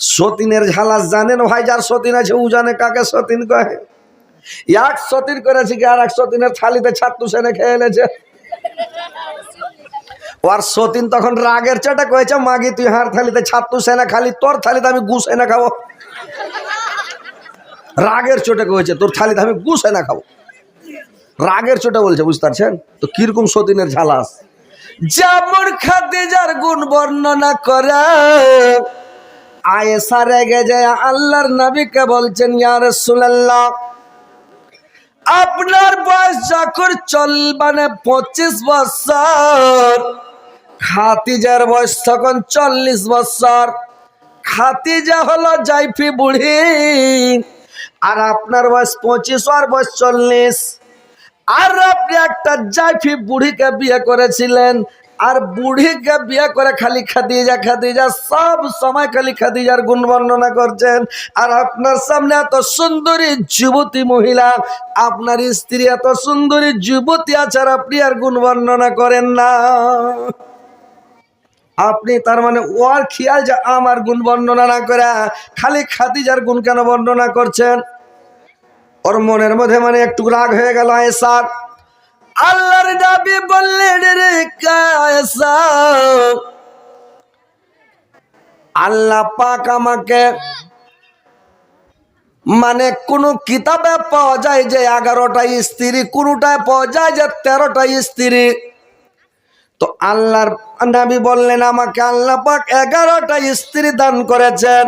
সতীনের ঝালাস জানেন ভাই, যার সতীন আছে ও জানে কাকে সতীন কহে এক সতীন করেছে কি আর এক সতীনের থালিতে ছাত্র সেনে খেয়ে এনেছে। ওর সতীন তখন রাগের চটা কয়েছে, মাগি, তুই হার থালিতে ছাত্র সেনা খালি, তোর থালিতে আমি গুস এনে খাব। রাগের চোটে কয়েছে, তোর থালিতে আমি গুস এনে খাব। রাগের চোটে বলছে বুঝতে পারছেন তো কীরকম সতীনের ঝালাস যেমন খাদিজার গুণ বর্ণনা করে আয়েসা রেগে যায়, আল্লাহর নবীকে বলছেন, ইয়া রাসূলুল্লাহ, আপনার বয়স যখন চল মানে পঁচিশ বছর, খাতিজার বয়স তখন চল্লিশ বছর, খাতিজা হলো জাইফি বুড়ি, আর আপনার বয়স পঁচিশ, আর বয়স চল্লিশ, আর আপনি একটা জাইফি বুড়িকে বিয়ে করেছিলেন আর বুড়িকে বিয়ে করে খালি খাদিজা খাদিজা, সব সময় খালি খাদিজার গুণ বর্ণনা করছেন। আর আপনার সামনে এত সুন্দরী যুবতী মহিলা, আপনার স্ত্রী এত সুন্দরী যুবতী আছে আর আপনি আর গুণ বর্ণনা করেন না। আপনি তার মানে ওর খেয়াল যে আমার গুণ বর্ণনা না করে, খালি খাদিজার গুণ কেন বর্ণনা করছেন? ওর মনের মধ্যে মানে একটু রাগ হয়ে গেল এ এসার আল্লাহর দাবি বললেন, রে আল্লাহ পাক আমাকে মানে কোন কিতাবে পাওয়া যায় যে এগারোটা স্ত্রী কোনটায় পাওয়া যায় যে তেরোটা স্ত্রী? তো আল্লাহর নবী বললেন, আমাকে আল্লাহ পাক এগারোটা স্ত্রী দান করেছেন।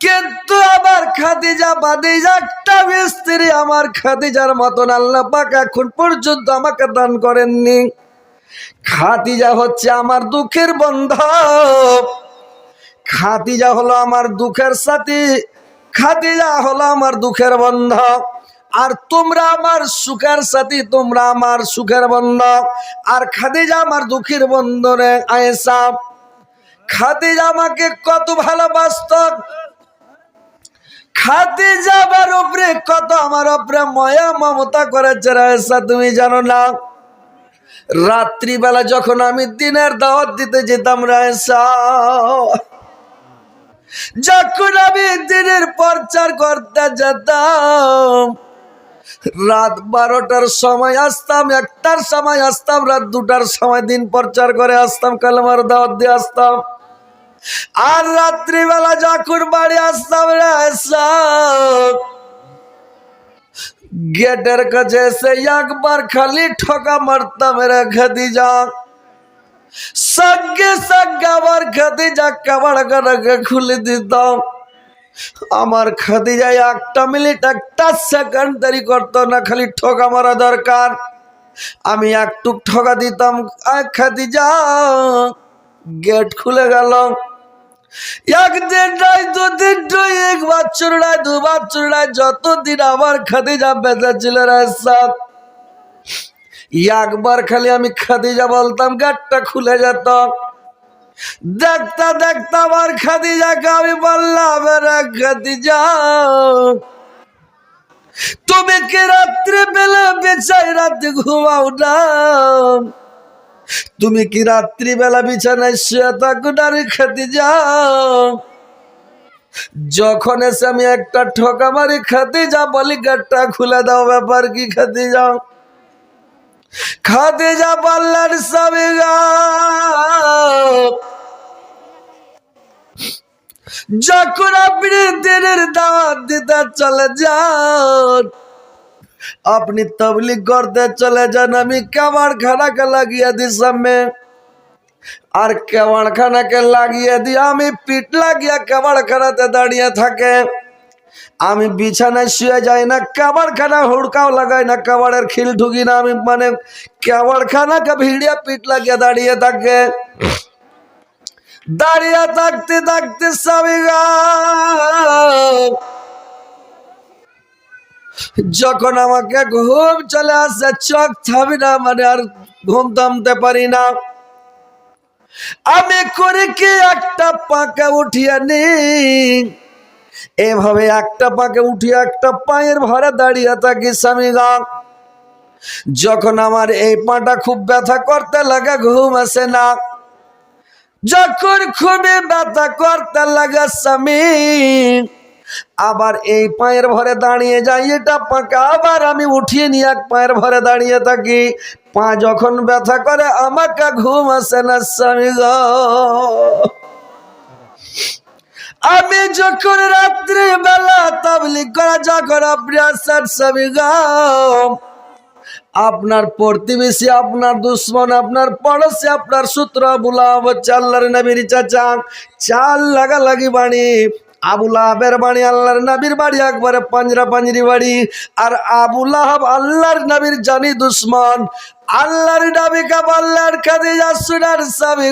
কিন্তু আবার খাদিজা বাদিজা একটা স্ত্রী আমার খাদিজার মতন আল্লাহ পাক এখন পর্যন্ত আমাকে দান করেননি। খাদিজা হচ্ছে আমার দুঃখের বন্ধব খাদিজা হলো আমার দুঃখের সাথী। খাদিজা হলো আমার দুঃখের বন্ধব আর তোমরা আমার সুখের সাথী, তোমরা আমার সুখের বন্ধব আর খাদিজা আমার দুঃখের বন্ধনে আয়েসা খাদিজা আমাকে কত ভালোবাসত। খাতে যাবার উপরে, কত আমার উপরে ময়া মমতা করেছে রায়সা তুমি জানো না? রাত্রিবেলা যখন আমি দিনের দাওয়াত দিতে যেতাম রায়সা যখন আমি দিনের প্রচার করতে যেতাম, রাত বারোটার সময় আসতাম, একটার সময় আসতাম, রাত দুটার সময় দিন প্রচার করে আসতাম, কালমার দাওয়াত দিয়ে আসতাম। আর রাত্রিবেলা যখন বাড়ি আসতাম রে আসতাম, গেটের কাছে এসে একবার খালি ঠকা মারতাম রে খাদিজা। সঙ্গে সঙ্গে আমার খাদিজা কাবার কানাকে খুলে দিতাম। আমার খাদিজা একটা মিনিট একটা সেকেন্ড দেরি করতো না খালি ঠকা মারা দরকার। আমি একটু ঠকা দিতাম আয় খাদিজা গেট খুলে গেল একদিন নয়, দুদিন নয়, এক বছর নয় দু বছর নয় যতদিন আমার খাদিজা বেঁচে ছিল রাস্তাত একবার খালি আমি খাদিজা বলতাম, গেটটা খুলে যেত। দেখতা দেখতা আমার খাদিজাকে আমি বললাম, রে খাদিজা, তুমি কি রাত্রে বেলা বেচাই রাতে ঘুমাও না? তুমি কি রাত্রিবেলা বিছানায় শুয়ে থাকো রে খাদিজা যখন এসে আমি একটা ঠকা মারি, খাতে যা বলি, গেটটা খুলে দাও, ব্যাপার কি, খাতে যাও। খাতে যা পাল্লার সবে যখন আপনি দিনের দাওয়াত দিতে চলে যান আপনি তবলিগ করতে চলে যান আমি কাবার খানাকে লাগিয়ে দিই সামনে আর কেবাড় খানাকে লাগিয়ে দিয়ে আমি পিঠ লাগিয়ে কেবাড় খানাতে দাঁড়িয়ে থাকে আমি বিছানায় শুয়ে যাই না কাবার খানা হুড়কাও লাগাই না কাবাড়ের খিল ঢুকি না আমি মানে কাবার খানাকে ভিড়িয়ে পিঠ লাগিয়ে দাঁড়িয়ে থাকে দাঁড়িয়ে থাকতে থাকতে স্বামী গা যখন আমাকে ঘুম চলে আসে, চোখ থামি না মানে আর ঘুম থামতে পারি না। আমি করে কি একটা পাকা উঠিয়ে নি এভাবে একটা পাকে উঠিয়ে একটা পায়ের ভরে দাঁড়িয়ে থাকি স্বামী গা যখন আমার এই পাটা খুব ব্যথা করতে লাগে, ঘুম আসে না। যখন খুবই ব্যথা করতে লাগে স্বামী আবার এই পায়ের ভরে দাঁড়িয়ে যাই, এটা পাকা। আবার আমি উঠিয়ে নিয়ে এক পায়ের ভরে দাঁড়িয়ে থাকি। পা যখন ব্যথা করে, আমাকে ঘুম আসে না, স্বামী গো। আমি যখন রাত্রি বেলা তাবলিগ করা, যখন আপনি আসার স্বামী আপনার প্রতিবেশী, আপনার দুশ্মন, আপনার পড়োশি, আপনার সূত্র আবুলা হচ্ছে আল্লাহর নবীর চাচা। চাল লাগা লাগি আবুল আবের বাড়ি আল্লাহর নবীর বাড়ি একবারে পাঞ্জরা পাঞ্জরি বাড়ি। আর আবুল আহাব আল্লাহর নবীর জানি দুশ্মন। আল্লাহর নবীকে আল্লাহর কাছে যাচ্ছুনার সাবি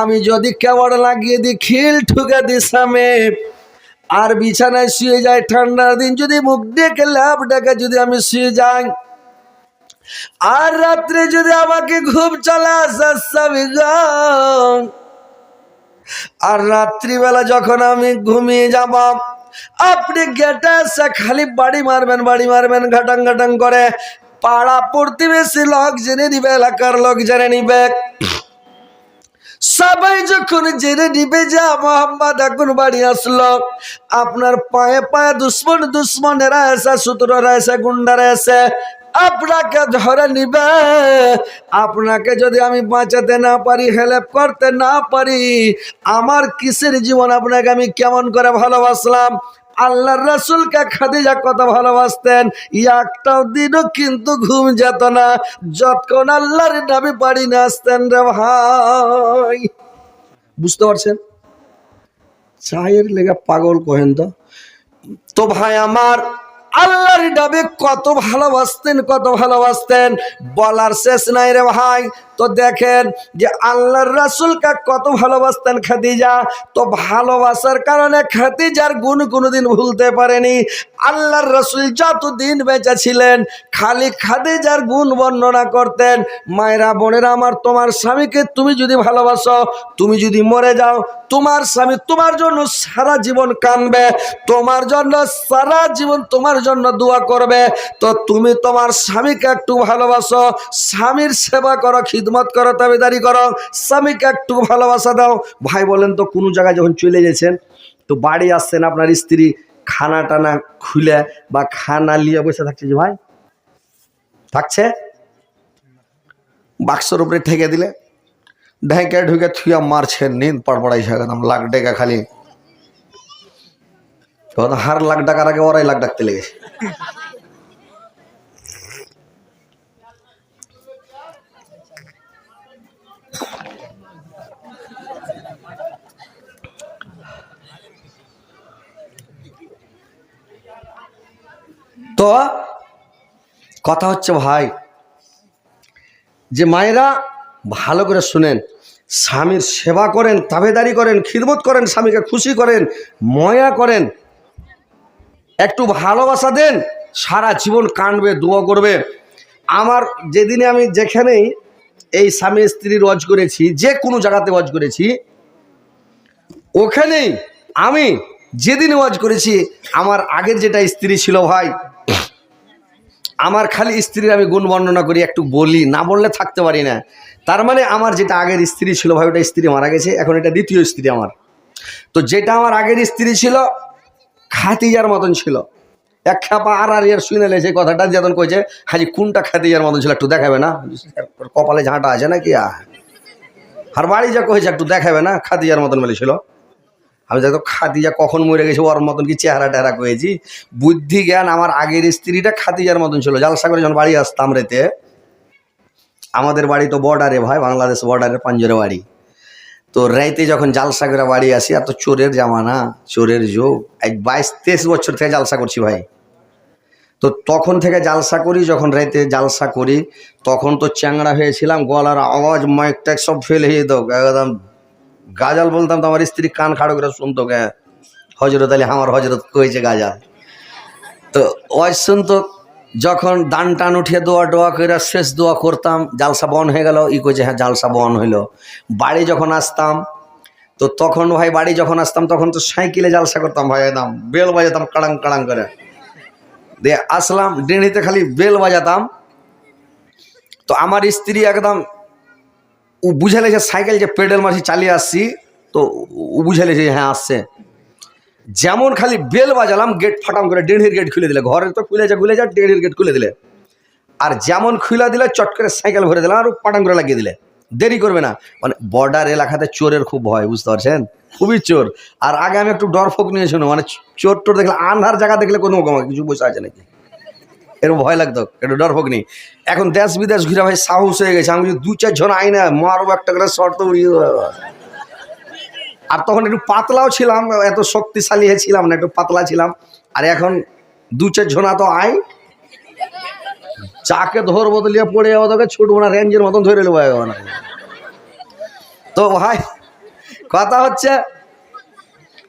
আমি যদি কেমন লাগিয়ে দিই খিল ঠুকে দিই সামে আর বিছানায় শুয়ে যায় ঠান্ডার দিন যদি মুখ ডেকে ল্যাপ ডেকে যদি আমি শুয়ে যাই। আর রাত্রে যদি আমাকে ঘুম চলে আসে স্বামী গো, আর রাত্রিবেলা যখন আমি ঘুমিয়ে যাব, আপনি গেটে এসে খালি বাড়ি মারবেন বাড়ি মারবেন, ঘাটাং ঘাটাং করে। পাড়া প্রতিবেশী লোক জেনে নিবে, এলাকার লোক জেনে নিবে। সবাই যখন জেনে নিবে যে মোহাম্মদ এখন বাড়ি আসলো, আপনার পায়ে পায়ে দুশ্মন, দুশ্মনেরা এসে সূত্ররা এসে, গুন্ডারা এসে আপনাকে ধরে নিবে। আপনাকে যদি আমি বাঁচাতে না পারি হেল্প করতে না পারি, আমার কিসের জীবন আপনাকে আমি কেমন করে ভালোবাসলাম? আল্লাহর রসুলকে খাদিজা কত ভালোবাসতেন? একটাও দিনও কিন্তু ঘুম যেত না। যতক্ষণ আল্লাহর নাবি বাড়ি না আসতেন রে ভাই। বুঝতে পারছেন? চায়ের লেগে পাগল কহেন তো। তো ভাই আমার আল্লাহর ডাবে কত ভালোবাসতেন কত ভালোবাসতেন। বলার শেষ নাই রে ভাই। তো দেখেন যে আল্লাহর রাসুলকে কত ভালোবাসতেন খাদিজা। তো ভালোবাসার কারণে খাদিজার গুণ কোনোদিন ভুলতে পারেনি। আল্লাহর রসুল যতদিন বেঁচে ছিলেন, খালি খাদিজার গুণ বর্ণনা করতেন, মায়েরা, বোনেরা আমার, তোমার স্বামীকে তুমি যদি ভালোবাসো, তুমি যদি মরে যাও, তোমার স্বামী তোমার জন্য সারা জীবন কানবে তোমার জন্য সারা জীবন তোমার জন্য দোয়া করবে। তো তুমি তোমার স্বামীকে একটু ভালোবাসো, স্বামীর সেবা করো খিদমত করো, তাবেদারি করো, স্বামীকে একটু ভালোবাসা দাও। ভাই বলেন তো, কোনো জায়গায় যখন চলে গেছেন, তো বাড়ি আসছেন, আপনার স্ত্রী খানা টানা খুলে বা খানা নিয়ে বসে থাকছে যে ভাই, থাকছে? বাক্সর উপরে ঠেকে দিলে, ঢেকে ঢুকে থুয়া মারছে, নিন পড়পড়াইছে একদম লাখ ডেকা খালি। তখন হার লাখ ডাকার আগে ওরাই লাখ ডাকতে লেগেছে তো কথা হচ্ছে ভাই, যে মায়েরা ভালো করে শুনেন, স্বামীর সেবা করেন, তাবেদারি করেন, খিদমত করেন, স্বামীকে খুশি করেন, ময়া করেন, একটু ভালোবাসা দেন, সারা জীবন কাঁদবে দোয়া করবে। আমার যেদিনে আমি যেখানেই এই স্বামী স্ত্রী রজ করেছি, যে কোনো জায়গাতে ওয়াজ করেছি, ওখানেই আমি যেদিন ওয়াজ করেছি, আমার আগের যেটা স্ত্রী ছিল ভাই আমার খালি স্ত্রীর আমি গুণ বর্ণনা করি, একটু বলি, না বললে থাকতে পারি না। তার মানে আমার যেটা আগের স্ত্রী ছিল, ভাই, ওটা স্ত্রী মারা গেছে, এখন এটা দ্বিতীয় স্ত্রী আমার। তো যেটা আমার আগের স্ত্রী ছিল খাতিজার মতন ছিল। এক খাপা আর আর ইয়ার শুনে সেই কথাটা যখন কইছে, হাজি, কোনটা খাতিজার মতন ছিল একটু দেখাবে না? কপালে ঝাঁটা আছে নাকি? আহ। আর বাড়ি যা কয়েছে একটু দেখাবে না, খাদিজার মতন বলেছিল আমি দেখো খাদিজা কখন মরে গেছে, ওর মতন কি চেহারা টেহারা করেছি? বুদ্ধি, জ্ঞান আমার আগের স্ত্রীটা খাদিজার মতন ছিল। জালসা করে যখন বাড়ি আসতাম রেতে, আমাদের বাড়ি তো বর্ডারে ভাই, বাংলাদেশ বর্ডারে পাঞ্জরে বাড়ি। তো রাইতে যখন জালসা করে বাড়ি আসি এত চোরের জামানা, চোরের যোগ এক বাইশ তেইশ বছর থেকে জালসা করছি ভাই। তো তখন থেকে জালসা করি, যখন রাইতে জালসা করি, তখন তো চ্যাংড়া হয়েছিলাম, গলার আওয়াজ মাইক ট্যাক সব ফেল হয়ে দাও একদম গাজাল বলতাম তো আমার স্ত্রী কান খাড়ো করে শুনতো গে হজরত আলী আমার হজরত কয়েছে গাজাল। তো ওয়াজ শুনতো, যখন দান টান উঠিয়ে দোয়া ডোয়া করে শেষ দোয়া করতাম, জালসা বন হয়ে গেল, ই কইছে হ্যাঁ জালসা বন হইল। বাড়ি যখন আসতাম, তো তখন ভাই বাড়ি যখন আসতাম, তখন তো সাইকেলে জালসা করতাম, ভাই, একদম বেল বাজাতাম কাড়াং কাড়াং করে। দিয়ে আসলাম ডেড়িতে খালি বেল বাজাতাম। তো আমার স্ত্রী একদম ও বুঝালে যে সাইকেল যে পেডেল মারছি, চালিয়ে আসছি, তো ও বুঝালে যে হ্যাঁ আসছে। যেমন খালি বেল বাজালাম, গেট ফাটাম করে ডেড়ির গেট খুলে দিলে ঘরে তো খুলে যা খুলে যা, ডেড়ির গেট খুলে দিলে। আর যেমন খুলে দিলে, চট করে সাইকেল ভরে দিলাম, আর পাটাং করে লাগিয়ে দিলে। দেরি করবে না। মানে বর্ডার এলাকাতে চোরের খুব ভয়, বুঝতে পারছেন? খুবই চোর। আর আগে আমি একটু ডর ফোক নিয়েছিল মানে চোর টোর দেখলে আন্ধার জায়গা দেখলে কোনো কিছু বসে আছে নাকি? এরকম ভয় লাগতো একটু ডর নেই এখন দেশ বিদেশ ঘুরে ভাই সাহস হয়ে গেছে, আমি দু চার জন আই না মারবো একটা করে শর্ত উড়িয়ে আর তখন একটু পাতলাও ছিলাম, এত শক্তিশালী ছিলাম না, একটু পাতলা ছিলাম। আর এখন দু চার জনা তো আই চাকে ধরবো তো লিয়ে পড়ে যাব, তোকে ছুটবো না, রেঞ্জের মতন ধরে নেব এখন। তো ভাই, কথা হচ্ছে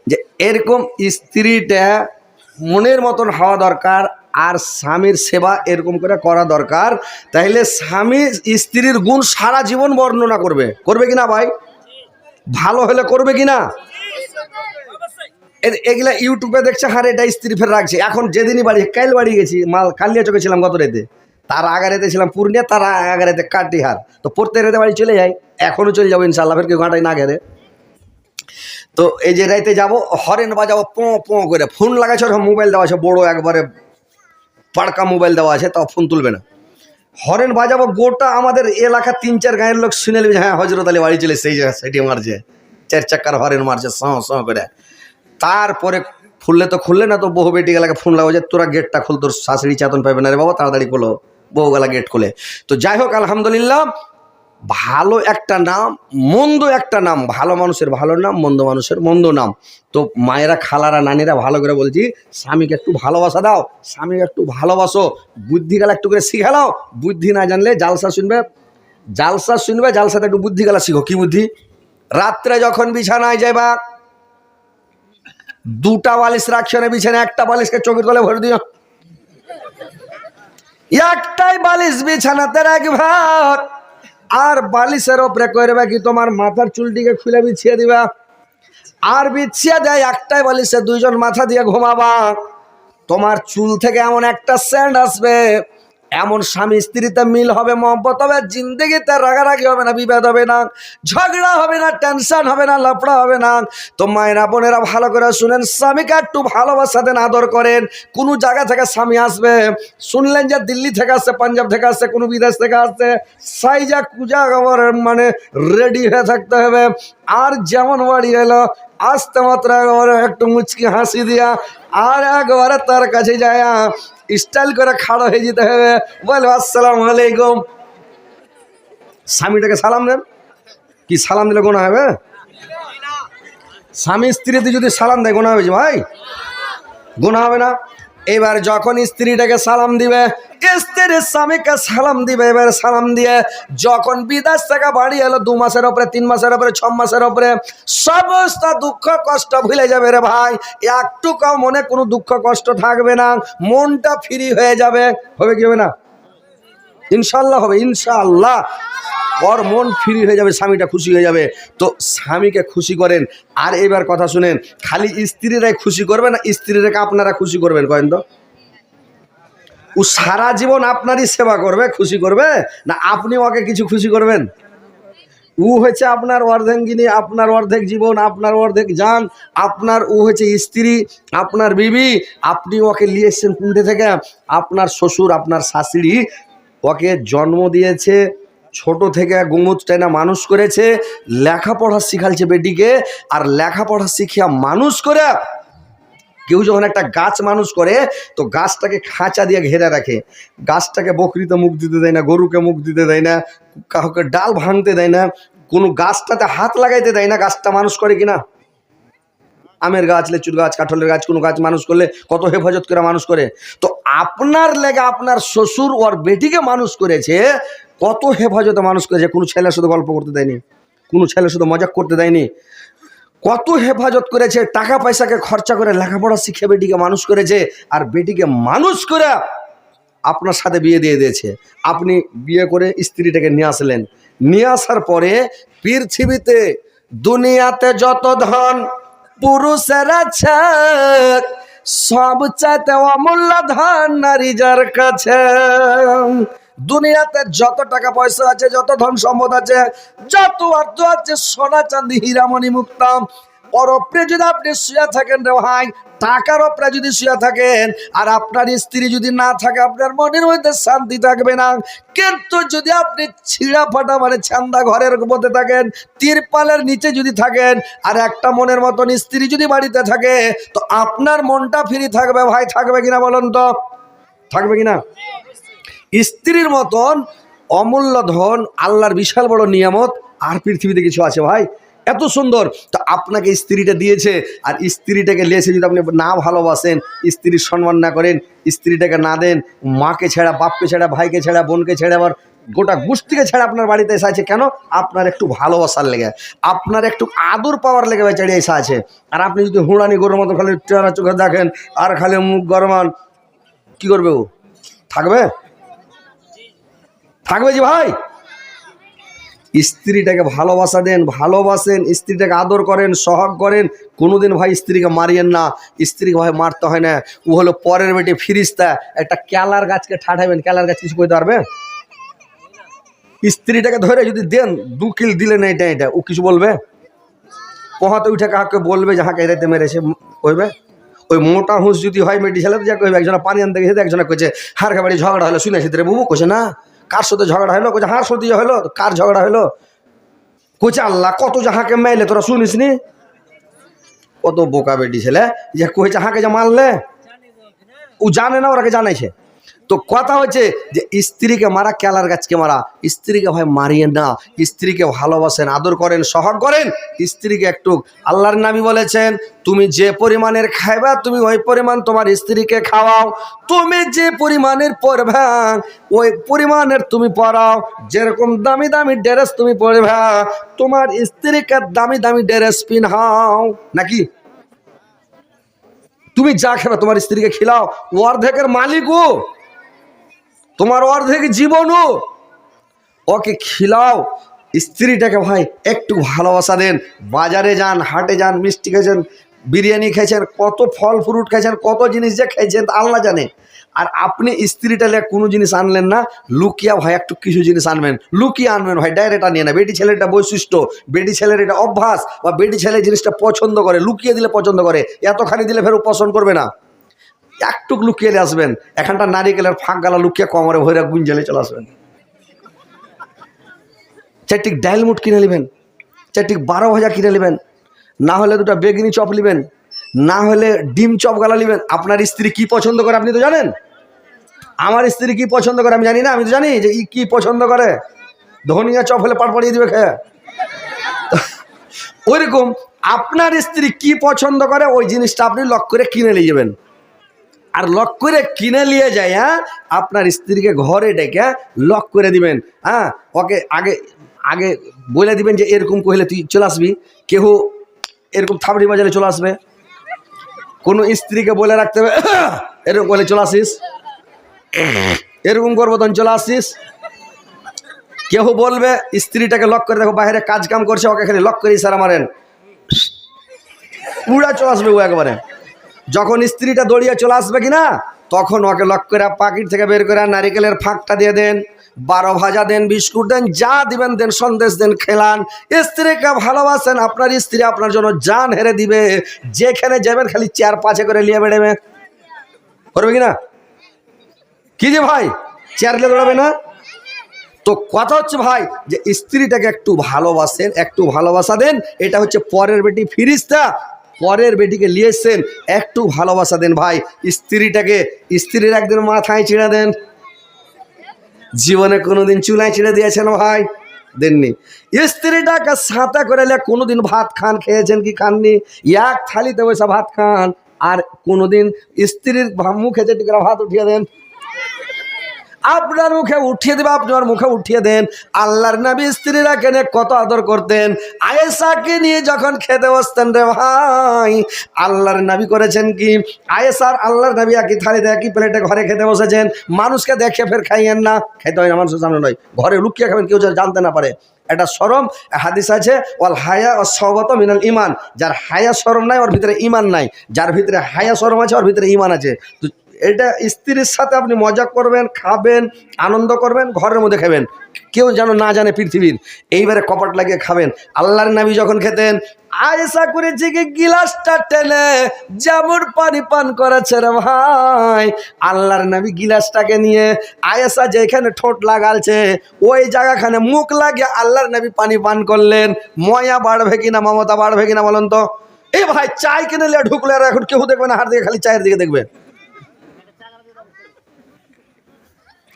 যে এরকম স্ত্রীটা মনের মতন হওয়া দরকার আর স্বামীর সেবা এরকম করে করা দরকার। তাইলে স্বামী স্ত্রীর গুণ সারা জীবন বর্ণনা করবে। করবে কিনা ভাই? ভালো হলে করবে কিনা? এগুলা ইউটিউবে দেখছে, হারে এটা স্ত্রী ফের রাখছে। এখন যেদিনই বাড়ি, কাল বাড়ি গেছি, মাল কালিয়া চোখে ছিলাম গত রেতে। তার আগারেতে ছিলাম পূর্ণিয়া, তার আগারেতে কাটিহার। তো প্রত্যেক রেতে বাড়ি চলে যাই। এখনও চলে যাব ইনশাল্লাহ ফের কেউ ঘাটাই না ঘেরে। তো এই যে রাইতে যাব, হরেন বাজাবো, পো পো করে। ফোন ওরকম মোবাইল দেওয়া আছে, বড় একবারে পাড়কা মোবাইল দেওয়া আছে, তাও ফোন তুলবে না। হরেন বাজাবো, গোটা আমাদের এলাকা তিন চার গাঁয়ের লোক শুনে নেবে হ্যাঁ হজরত আলী বাড়ি চলে সেই সেটি মারছে, চার চাকার হরেন মারছে, সহ সহ করে। তারপরে খুললে তো খুললে না, তো বহু বেটি গেলাকে ফোন লাগো যে, তোরা গেটটা খুল, তোর শাশুড়ি চাতন পাবে না রে বাবা, তাড়াতাড়ি খোলো বহু গেলা গেট খুলে। তো যাই হোক, আলহামদুলিল্লাহ ভালো একটা নাম, মন্দ একটা নাম, ভালো মানুষের ভালো নাম, মন্দ মানুষের মন্দ নাম। তো মায়েরা, খালারা, নানিরা ভালো করে বলছি, স্বামীকে একটু ভালোবাসা দাও, স্বামীকে একটু ভালোবাসো বুদ্ধি গেলা একটু করে শিখালাও বুদ্ধি না জানলে জালসা শুনবে জালসা শুনবে জালসাতে একটু বুদ্ধি গেলা শিখো। কি বুদ্ধি? রাত্রে যখন বিছানায় যাইবা, দুটা বালিশ রাখছে না বিছানা একটা বালিশকে চোখের তলে ভরে দিও। একটাই বালিশ বিছানাতে রাখবা। আর বালিশের ওপরে করবে কি তোমার মাথার চুলটিকে খুলে বিছিয়ে দিবা? আর বিছিয়ে দেয় একটাই বালিশে, দুইজন মাথা দিয়ে ঘুমাবা। তোমার চুল থেকে এমন একটা স্যান্ড আসবে। এমন স্বামী স্ত্রীতে মিল হবে মহব্বত হবে জিন্দগিতে রাগারাগি হবে না বিভেদ হবে না, ঝগড়া হবে না টেনশন হবে না, লাফড়া হবে না। তো মায়েরা, বোনেরা ভালো করে শুনেন, স্বামীকে একটু ভালোবাসা দেন আদর করেন। কোনো জায়গা থেকে স্বামী আসবে, শুনলেন যে দিল্লি থেকে আসছে, পাঞ্জাব থেকে আসছে, কোনো বিদেশ থেকে আসছে, সাইজা কুজা খবর মানে রেডি হয়ে থাকতে হবে। আর যেমন বাড়ি এলো, আসতে মাত্র একবারে একটু মুচকি হাসি দিয়া, আর একবারে তার কাছে যায় স্টাইল করে খাড়া হয়ে যেতে হবে। বলো, আসসালাম আলাইকুম। স্বামীটাকে সালাম দেন। কি সালাম দিলে গোনা হবে? স্বামী স্ত্রীতে যদি সালাম দেয়, গোনা হবে ভাই? গোনা হবে না। এবার যখন স্ত্রীটাকে সালাম দিবে স্ত্রীর স্বামীকে সালাম দিবে, এবার সালাম দিয়ে যখন বিদেশ থেকে বাড়ি এলো দু মাসের ওপরে তিন মাসের ওপরে ছ মাসের ওপরে সমস্ত দুঃখ, কষ্ট ভুলে যাবে রে ভাই। একটুকু মনে কোনো দুঃখ, কষ্ট থাকবে না, মনটা ফ্রি হয়ে যাবে। হবে কি হবে না? ইনশাল্লাহ হবে ইনশাল্লাহ ওর মন ফ্রি হয়ে যাবে, স্বামীটা খুশি হয়ে যাবে। তো স্বামীকে খুশি করেন। আর এবার কথা শুনেন, খালি স্ত্রীরাই খুশি করবে না স্ত্রীরাকে আপনারা খুশি করবেন, কয়েন তো? ও সারা জীবন আপনারই সেবা করবে, খুশি করবে? না, আপনি ওকে কিছু খুশি করবেন? ও হচ্ছে আপনার অর্ধেঙ্গিনী, আপনার অর্ধেক জীবন, আপনার অর্ধেক যান আপনার উ হচ্ছে স্ত্রী, আপনার বিবি, আপনি ওকে নিয়ে এসছেন থেকে, আপনার শ্বশুর, আপনার শাশুড়ি ওকে জন্ম দিয়েছে, ছোট থেকে গুমুচ টাইনা মানুষ করেছে, লেখাপড়া শিখালছে বেটিকে, আর লেখাপড়া শিখিয়া মানুষ করে কেউ যখন একটা গাছ মানুষ করে, তো গাছটাকে খাঁচা দিয়ে ঘেরে রাখে। গাছটাকে বকরিতে মুখ দিতে দেয় না, গরুকে মুখ দিতে দেয় না, কাউকে ডাল ভাঙতে দেয় না, কোনো গাছটাতে হাত লাগাইতে দেয় না, গাছটা মানুষ করে কিনা? আমের গাছ, লেচুর গাছ, কাঁঠালের গাছ, কোনো গাছ মানুষ করলে কত হেফাজত করে মানুষ করে? তো আপনার লেগে আপনার শ্বশুর ওর বেটিকে মানুষ করেছে, কত হেফাজতে মানুষ করেছে, কোনো ছেলের সাথে গল্প করতে দেয়নি, কোনো ছেলের সাথে মজাক করতে দেয়নি। কত হেফাজত করেছে, টাকা পয়সাকে খরচা করে লেখাপড়া শিখে বেটিকে মানুষ করেছে, আর বেটিকে মানুষ করে আপনার সাথে বিয়ে দিয়ে দিয়েছে। আপনি বিয়ে করে স্ত্রীটাকে নিয়ে আসলেন। নিয়ে আসার পরে পৃথিবীতে দুনিয়াতে যত ধন পুরুষের আছে সব চাইতে অমূল্য ধন নারী যার কাছে। দুনিয়াতে যত টাকা পয়সা আছে, যত ধন সম্পদ আছে, যত অর্থ আছে, সোনা চান্দি হীরামণি, মুক্তাম ওর ওপরে যদি আপনি শুয়ে থাকেন রে ভাই, টাকার ওপরে যদি শুয়ে থাকেন, আর আপনার স্ত্রী যদি না থাকে, আপনার মনের মধ্যে শান্তি থাকবে না। কিন্তু যদি আপনি ছিঁড়া ফাটা মানে ছান্দা ঘরের মধ্যে থাকেন, তিরপালের নিচে যদি থাকেন, আর একটা মনের মতন স্ত্রী যদি বাড়িতে থাকে, তো আপনার মনটা ফ্রি থাকবে ভাই, থাকবে কিনা বলুন তো? থাকবে কিনা? স্ত্রীর মতন অমূল্য ধন, আল্লাহর বিশাল বড় নিয়ামত আর পৃথিবীতে কিছু আছে ভাই। এত সুন্দর। তো আপনাকে স্ত্রীটা দিয়েছে আর স্ত্রীটাকে লেসে যদি আপনি না ভালোবাসেন, স্ত্রীর সম্মান না করেন, স্ত্রীটাকে না দেন, মাকে ছেড়া, বাপকে ছেড়া, ভাইকে ছেড়া, বোনকে ছেড়ে, আবার গোটা গোষ্ঠীকে ছেড়ে আপনার বাড়িতে এসে আছে কেন? আপনার একটু ভালোবাসার লেগে। আপনার একটু আদর পাওয়ার লেগে বেচারি এসে আছে। আর আপনি যদি হুড়ানি গরুর মতো খালি চোখে দেখেন, আর খালি মুখ গরমান কি করবে ও? থাকবে? থাকবে যে ভাই? স্ত্রীটাকে ভালোবাসা দেন, ভালোবাসেন, স্ত্রীটাকে আদর করেন, সহগ করেন, কোনোদিন ভাই স্ত্রীকে মারিয়েন না। স্ত্রীকে ভাই মারতে হয় না। ও হলো পরের বেটে ফিরিস্তা। একটা ক্যালার গাছকে ঠাঠাবেন ক্যালার গাছ কিছু করতে পারবে? স্ত্রীটাকে ধরে যদি দেন, দু কিল দিলেন এটা এটা। ও কিছু বলবে? পোহাতে উঠে কাহাকে বলবে যে, হাঁকে রেতে মেরেছে? কইবে? ওই মোটা হুঁস যদি হয় মেডি ছেলে যা কইবে, একজনে পানি আনতে গেছে, একজনে কইছে হার বাড়ি ঝগড়া হলো শুনেছি রে বুবু, কইছে না। কার সাথে ঝগড়া হলো? কোচা হার সাথে হলো। কার ঝগড়া হলো? কোচা আল্লাহ, কত যাহাকে মাইলে, তোরা শুনিস নি? কত বোকা বেটি ছেলে। যে কোচা হাঁকে যে মারলে? ও জানে না, ওরাকে জানাইছে। তো কথা হচ্ছে যে স্ত্রীকে মারা, কেলার গাছকে মারা। স্ত্রীকে ভাই মারিয়েন না, স্ত্রীকে ভালোবাসেন, আদর করেন, সহগ করেন। স্ত্রীকে একটু আল্লাহর নাবি বলেছেন, তুমি যে পরিমাণের খাইবা, তুমি ওই পরিমাণ তোমার স্ত্রীকে খাওয়াও। তুমি যে পরিমাণের পরবা ওই পরিমাণের তুমি পরাও যেরকম দামি দামি ড্রেস তুমি পরবা তোমার স্ত্রীকে দামি দামি ড্রেস পিনহাও। নাকি? তুমি যা খাবে, তোমার স্ত্রীকে খিলাও। অর্ধেকের মালিকও। তোমার অর্ধেক জীবনও। ওকে খিলাও। স্ত্রীটাকে ভাই, একটু ভালোবাসা দেন। বাজারে যান, হাটে যান, মিষ্টি খেয়েছেন, বিরিয়ানি খেয়েছেন, কত ফল ফ্রুট খেয়েছেন, কত জিনিস যে খেয়েছেন, আল্লাহ জানে। আর আপনি স্ত্রীটা কোনো জিনিস আনলেন না, লুকিয়া ভাই, একটু কিছু জিনিস আনবেন। লুকিয়ে আনবেন ভাই, ডাইরেক্ট আনিয়ে না। বেটি ছেলের এটা বৈশিষ্ট্য, বেটি ছেলের এটা অভ্যাস, বা বেটি ছেলে জিনিসটা পছন্দ করে, লুকিয়ে দিলে পছন্দ করে, এতখানি দিলে ফের পছন্দ করবে না। একটুক লুকিয়ে আসবেন। এখানটা নারিকেলের ফাঁক গালা লুকিয়ে কমরে ভৈরা গুঞ্জলে চলে আসবেন। চারটিক ডাইল মুট কিনে নেবেন, চারটিক বারো ভাজা কিনে নেবেন, না হলে দুটো বেগনি চপ নেবেন, না হলে ডিম চপ গালা নেবেন। আপনার স্ত্রী কি পছন্দ করে আপনি তো জানেন? আমার স্ত্রী কি পছন্দ করে আমি জানি না, আমি তো জানি যে ই কি পছন্দ করে। ধনিয়া চপ হলে পাড় পাড়িয়ে দিবে খেয়ে। ওইরকম আপনার স্ত্রী কি পছন্দ করে ওই জিনিসটা আপনি লক করে কিনে নিয়ে যাবেন। আর লক করে কিনে নিয়ে যায় হ্যাঁ? আপনার স্ত্রীকে ঘরে ডেকে লক করে দিবেন হ্যাঁ? ওকে আগে আগে বলে দিবেন যে এরকম কহিলে তুই চলে আসবি। কেহ এরকম থাবড়ি বাজারে চলে আসবে। কোনো স্ত্রীকে বলে রাখতে হবে, এরকম বলে চলে আসিস। এরকম করব তখন চলে আসিস। কেউ বলবে, স্ত্রীটাকে লক করে দেখো, বাইরে কাজ কাম করছে, ওকে খালি লক করে ইশারা মারেন। পুরা চলে আসবে ও একবারে। যখন স্ত্রীটা দৌড়িয়ে চলে আসবে কিনা, তখন ওকে লক করে পাকিট থেকে বের করে নারিকেলের ফাঁকটা দিয়ে দেন, বারো ভাজা দেন, বিস্কুট দেন, যা দিবেন দেন, সন্দেশ দেন, খেলান। স্ত্রীকে ভালোবাসেন, আপনার স্ত্রী আপনার জন্য জান হেরে দিবে। যেখানে যাবেন খালি চেয়ার পাঁচে করে নিয়ে বেড়েবে। করবে কিনা? কি যে ভাই? চেয়ার নিয়ে দৌড়াবে না? তো কথা হচ্ছে ভাই, যে স্ত্রীটাকে একটু ভালোবাসেন, একটু ভালোবাসা দেন, এটা হচ্ছে পরের বেটি ফিরিস্তা। পরের বেটিকে নিয়েছেন একটু ভালোবাসা দেন ভাই। স্ত্রীটাকে স্ত্রীর একদিন মাথায় চিড়া দেন। জীবনে কোনোদিন চুলায় চিড়ে দিয়েছেন ভাই, দেননি। স্ত্রীটাকে সাঁতা করে কোনোদিন ভাত খান, খেয়েছেন কি খাননি? এক থালিতে বসে ভাত খান, আর কোনোদিন স্ত্রীর মুখে যেটি করে ভাত উঠিয়ে দেন আপনার মুখে উঠিয়ে দেবে, আপনার মুখে উঠিয়ে দেন। আল্লাহর নবী স্ত্রীরা কেনে কত আদর করতেন। আয়েসাকে নিয়ে যখন খেতে বসতেন রে ভাই, আল্লাহর নবী করেছেন কি? আয়েসার আল্লাহর নবী একই থালিতে একই প্লেটে ঘরে খেতে বসেছেন। মানুষকে দেখে ফের খাইয়েন না। খেতে হয় না মানুষের সামনে নয়। ঘরে লুকিয়ে খাবেন, কেউ জানতে না পারে। এটা সরম হাদিস আছে, ওয়াল হায়া ও সবত মিনাল ইমান যার হায়া সরম নাই, ওর ভিতরে ইমান নাই। যার ভিতরে হায়া সরম আছে, ওর ভিতরে ইমান আছে। এটা স্ত্রীর সাথে আপনি মজা করবেন, খাবেন, আনন্দ করবেন, ঘরের মধ্যে খাবেন। কেউ যেন না জানে পৃথিবীর। এইবারে কপাট লাগিয়ে খাবেন। আল্লাহর নবী যখন খেতেন আয়েসা করেছে কি গিলাসটা টেনে যেমন পানি পান করেছে রে ভাই। আল্লাহর নবী গিলাসটাকে নিয়ে আয়েসা যেখানে ঠোঁট লাগালছে, ওই জায়গাখানে মুখ লাগিয়ে আল্লাহর নবী পানি পান করলেন। ময়া বাড়বে কিনা, মমতা বাড়বে কিনা বলেন তো? এ ভাই, চাই কিনে ঢুকলে আর এখন কেউ দেখবে না হার দিকে খালি চায়ের দিকে দেখবে।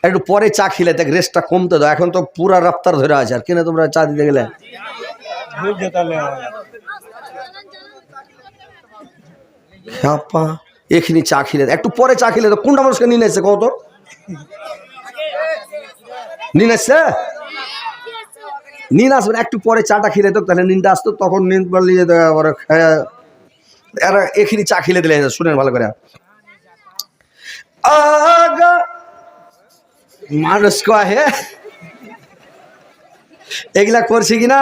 একটু পরে চা খেলে দেখ রেস্টটা কমতে দাও। এখন তো পুরা রাফতার ধরে আছে, আর কিনে তোমরা চা দিতে গেলে? এখানে চা খেলে একটু পরে চা খেলে তো কোনটা মানুষকে নিয়ে এসছে কত নিন এসছে? নিন আসবেন একটু পরে চাটা খেলে তো তাহলে নিনটা আসতো, তখন নিন বললি যে এখানে চা খেলে দিলে, শুনেন ভালো করে। আগা মানুষ কয়ে এগুলা করছে কি না?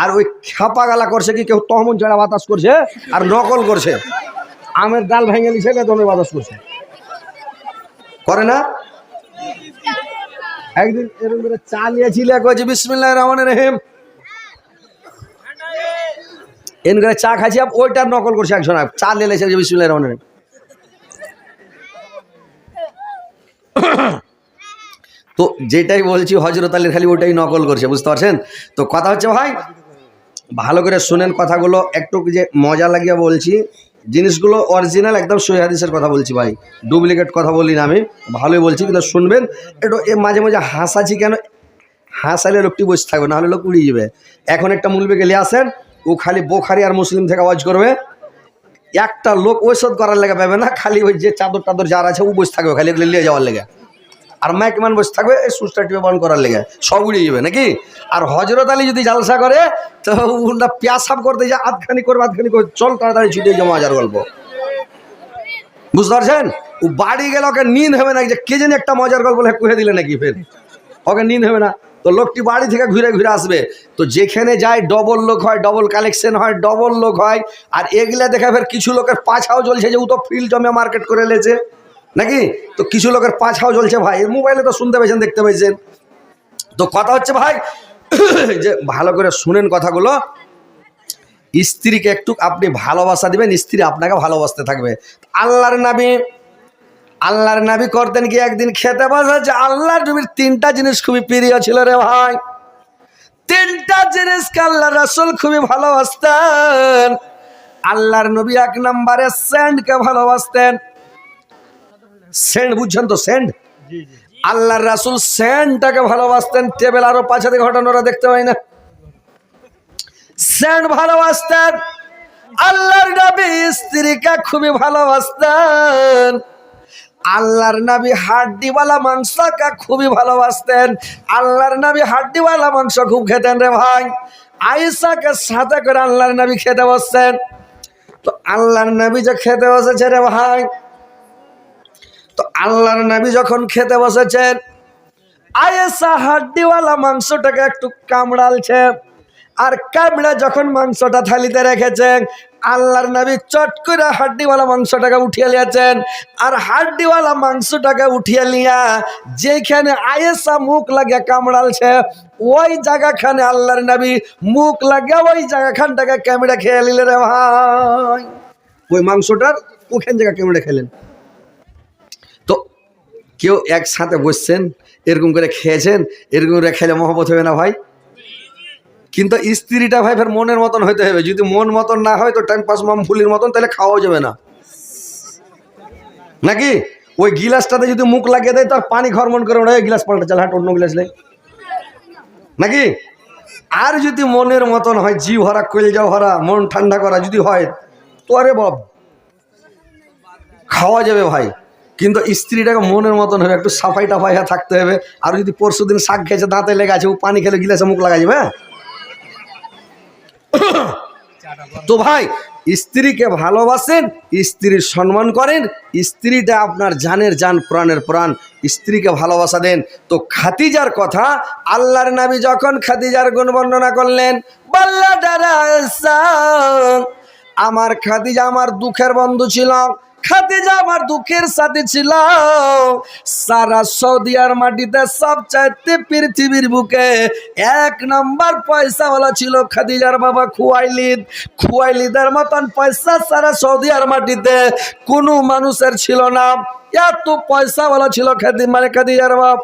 আর ওই খাপা গালা করছে কি, কেউ তহমন ছাড়া বাতাস করছে আর নকল করছে। আমের ডাল ভেঙে নিছে, বেতনের বাতাস করছে। করে না? একদিন এরকম করে চা নিয়েছিল কয়েছে বিসমিল্লাহ রহমান রহিম। এন করে চা খাইছি ওইটার নকল করছে একজন চা নিয়ে লেছে বিসমিল্লাহ রহিম। তো যেটাই বলছি হজরত আলীর খালি ওটাই নকল করছে, বুঝতে পারছেন? তো কথা হচ্ছে ভাই, ভালো করে শুনেন কথাগুলো, একটু যে মজা লাগিয়ে বলছি, জিনিসগুলো অরিজিনাল একদম সহি হাদিসের কথা বলছি ভাই ডুপ্লিকেট কথা বলি না আমি, ভালোই বলছি, কিন্তু শুনবেন, একটু এ মাঝে মাঝে হাসাছি কেন, হাসালে লোকটি বসে থাকবে, নাহলে লোক উড়িয়ে যাবে। এখন একটা মুলবে গেলে আসেন ও খালি বোখারি আর মুসলিম থেকে আওয়াজ করবে, একটা লোক ঔষধ করার লেগে পাবে না, খালি ওই যে চাদর টাদর যার আছে, ও বসে থাকবে, খালি এগুলো নিয়ে যাওয়ার লেগে। আর মাইকমান বসে থাকবে, এই সুচটা টিপে বন্ধ করার লেগে। সব উড়ে যাবে নাকি? আর হজরত আলী যদি জালসা করে, তো উনটা পেয়াসাব করতে যা আধখানি করবে আধখানি করবে, চল তাড়াতাড়ি ছুটে যাব মজার গল্প। বুঝতে পারছেন? ও বাড়ি গেলে ওকে নিন হবে না যে কে জানি একটা মজার গল্প কুহে দিলে নাকি ফের? ওকে নিন হবে না। তো লোকটি বাড়ি থেকে ঘুরে ঘুরে আসবে। তো যেখানে যায় ডবল লোক হয় ডবল কালেকশন হয় ডবল লোক হয়, আর এগুলা দেখা ফের কিছু লোকের পাছাও চলছে যে ও তো ফিল্ড জমে মার্কেট করে লেছে। নাকি? তো কিছু লোকের পাছাও জ্বলছে ভাই। মোবাইলে তো শুনতে পেয়েছেন দেখতে পেয়েছেন তো কথা হচ্ছে ভাই, যে ভালো করে শুনেন কথাগুলো। স্ত্রীকে একটু আপনি ভালোবাসা দিবেন, স্ত্রী আপনাকে ভালোবাসতে থাকবে। আল্লাহর নাবি আল্লাহর নাবি করতেন কি একদিন খেতে বসে? যে আল্লাহর নবীর তিনটা জিনিস খুবই প্রিয় ছিল রে ভাই। তিনটা জিনিসকে আল্লাহ রসুল খুবই ভালোবাসতেন। আল্লাহর নবী এক নম্বরে স্যান্ডকে ভালোবাসতেন। সেন্ট বুঝছেন তো? সেন্ট আল্লাহর রাসুল স্যান্ডটাকে ভালোবাসতেন। টেবিল আরও থেকে ঘটনাটা দেখতে পাই না। স্যান্ড ভালোবাসতেন। আল্লাহর নবী স্ত্রীকে খুবই ভালোবাসতেন। আল্লাহর নবী হাড্ডিওয়ালা মাংসকে খুবই ভালোবাসতেন। আল্লাহর নবী হাড্ডিওয়ালা মাংস খুব খেতেন রে ভাই। আয়েশাকে সাথে করে আল্লাহর নবী খেতে বসছেন তো আল্লাহর নবী যে খেতে বসেছে রে ভাই তো আল্লাহর নবী যখন খেতে বসেছেন আয়েসা হাড্ডিওয়ালা মাংসটাকে একটু কামড়ালছে আর কামড়া যখন মাংসটা থালিতে রেখেছেন, আল্লাহর নবী চট করে হাড্ডিওয়ালা মাংসটাকে উঠিয়ে নিয়েছেন আর হাড্ডিওয়ালা মাংসটাকে উঠিয়ে নিয়া যেখানে আয়েসা মুখ লাগিয়ে কামড়ালছে, ওই জায়গাখানে আল্লাহর নবী মুখ লাগিয়ে ওই জায়গাখানটাকে ক্যামেরা খেয়ে নিলে রে ভাই। ওই মাংসটার ওখান জায়গা ক্যামেরা খেলেন। কেউ একসাথে বসছেন, এরকম করে খেয়েছেন, এরকম করে খেলে মহব্বত হবে না ভাই? কিন্তু স্ত্রীটা ভাই ফের মনের মতন হইতে হবে। যদি মন মতন না হয়, তো টাইম পাস মাম ফুলির মতন, তাহলে খাওয়াও যাবে না। নাকি? ওই গিলাসটাতে যদি মুখ লাগিয়ে দেয়, তার পানি ঘরমন করে ওরা গিলাস পাল্টা, চাল, হাট, অন্য গিলাস নেই নাকি? আর যদি মনের মতন হয়, জি ভরা যাও ভরা মন ঠান্ডা করা, যদি হয় তো আরে বাব। খাওয়া যাবে ভাই। কিন্তু স্ত্রীটাকে মনের মতন হবে, একটু সাফাই টাফাই থাকতে হবে। আর যদি পরশু দিন শাক খেয়েছে দাঁতে লেগে আছে, ও পানি খেলে গিলাসে মুখ লাগা যাবে হ্যাঁ? তো ভাই, স্ত্রীকে ভালোবাসেন, স্ত্রীর সম্মান করেন, স্ত্রীটা আপনার জানের জান, প্রাণের প্রাণ, স্ত্রীকে ভালোবাসা দেন। তো খাতিজার কথা, আল্লাহর নাবি যখন খাতিজার গুণ বর্ণনা করলেন আমার খাদিজা আমার দুঃখের বন্ধু ছিল। খাদিজা আমার দুঃখের সাথে ছিল। সারা সৌদি আর মাটিতে সবচাইতে পৃথিবীর বুকে এক নাম্বার পয়সাওয়ালা ছিল খাদিজার বাবা খুয়াইলিদ। খুয়াইলিদের মতন পয়সা সারা সৌদি আর মাটিতে কোনো মানুষের ছিল না। এত পয়সাওয়ালা ছিল খাদি মানে খাদিজার বাপ।